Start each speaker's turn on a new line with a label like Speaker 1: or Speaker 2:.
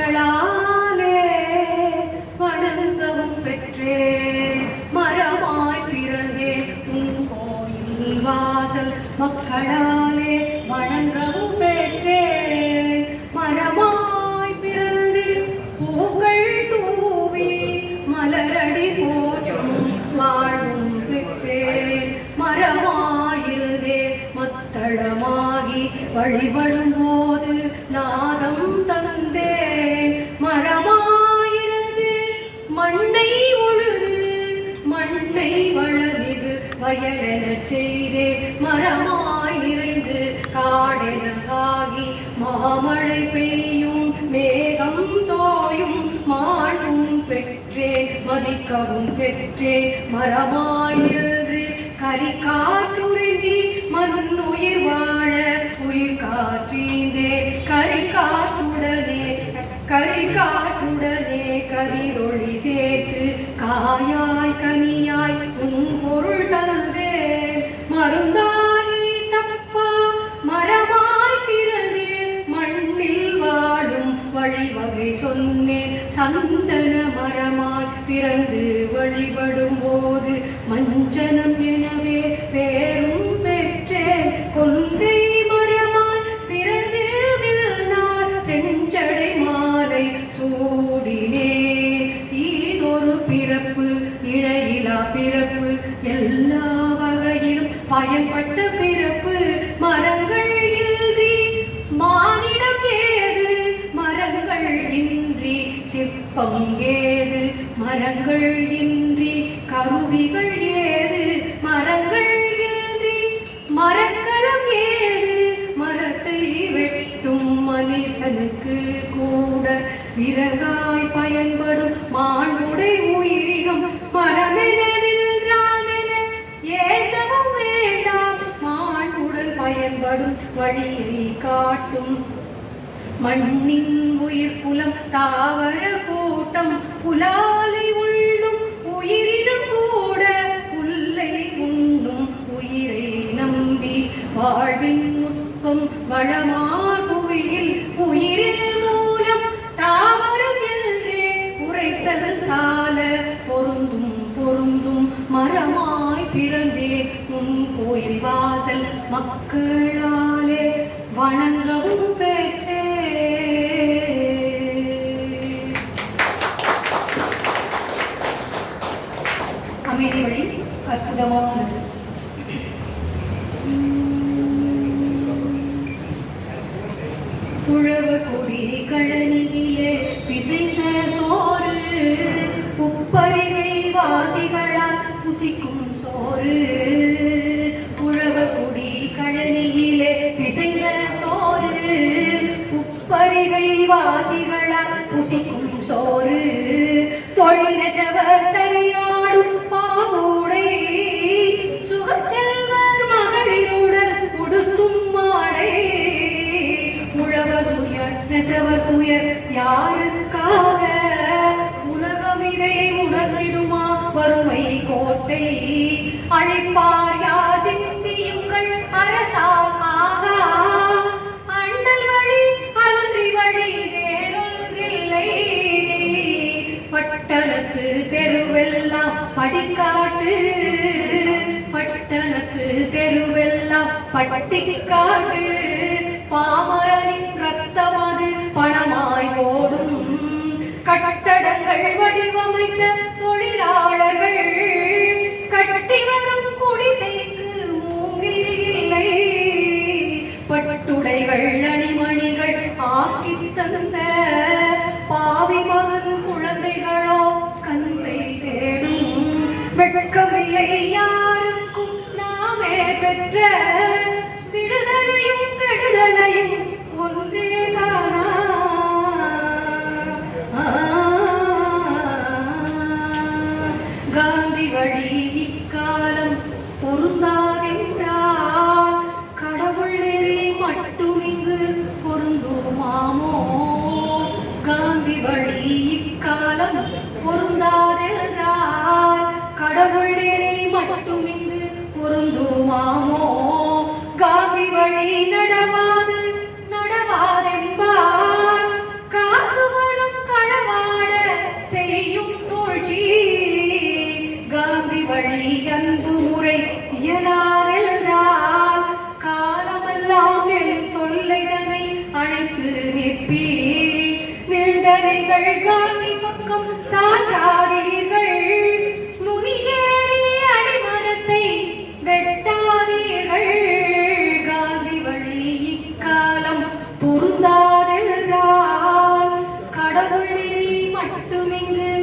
Speaker 1: மக்களாலே வணங்கவும் பெற்றே. மரமாய் பிறந்தே உன் கோயில் வாசல் மக்களாலே வணங்கவும் பெற்றே. மரமாய் பிறந்து பூக்கள் தூவி மலரடி போற்றும் வாழும் பெற்றே. மரமாயிருந்தே மத்தளமாகி வழிபடும் போது நாதம் வயலெனச் செய்தே மரமாய் நிறைந்து காடெனக்காகி மாமழை பெய்யும் மேகம் தோயும் மாண்டும் பெற்றேன் மதிக்கவும் பெற்றேன் மரமாய் நின்று கரி காற்றுறிஞ்சி மண்ணுயிர் வாழ உயிர் காற்றீந்தே கரி காற்றுடனே கரி காற்றுடனே கதிரொளி சேர்த்து காயாய் கனி பிறந்து வழிபடும் போது மஞ்சனம் எனவே பேரும் பெற்றேன். கொன்றை மரமாய் பிறந்து விழுந்தார் செஞ்சடை மாலை சூடினே ஈதொரு பிறப்பு இடையிலா பிறப்பு எல்லா வகையிலும் பயன்பட்ட பிறகாய் பயன்படும் மானுடை உயிரினம் மரமென நின்றானென. ஏசவும் வேண்டாம் மானுடன் பயன்படும் வழியை காட்டும். மண்ணின் உயிர் குலம் தாவர கூட்டம் புலாலை உள்ளும் உயிரினம் கூட புல்லை உண்ணும் உயிரை நம்பி வாழ்வின் நுட்பம் வளமார் புவியில் உயிரே உரைத்ததல் சால பொருந்தும் பொருந்தும் மரமாய் பிறந்தே உன் கோயில் வாசல் மக்களாலே வணங்கவும் பெற்றே. அமைதி வழி அற்புதமானது. உழவ கொடி கழனியிலே பிசைந்த சோறு உப்பரிகை வாசிகளால் புசிக்கும் சோறு. துயர் யாருக்காக உலகமிதை உணர்ந்திடுமா? வறுமை கோட்டை. அழைப்பார் யார் சிந்தியுங்கள் அரசாக அண்டல் வழி அன்றி வழி வேறொன்றில்லை. பட்டணத்து தெருவெல்லாம் படிக்காட்டு பட்டணத்து தெருவெல்லாம் பட்டிக்காட்டு. பாமர ஆக்கி பாவி மகன் குழந்தைகளோ கந்தை தேடும் வெட்கமில்லை யாருக்கும் நாமே பெற்ற மனம் பொருந்தாதெழுதார் கடவுள் நெறி மட்டும் இங்கு பொருந்துமாமோ? காந்தி வழி நடவாது நடவாதென்பார் காசு வளம் களவாட செய்யும் சூழ்ச்சி காந்தி வழி அன்பு முறை இயலாதென்றார் காலமெல்லாம் என் சொல்லைதனை அணைத்து நிற்பீர். நிந்தனைகள் காண doing this.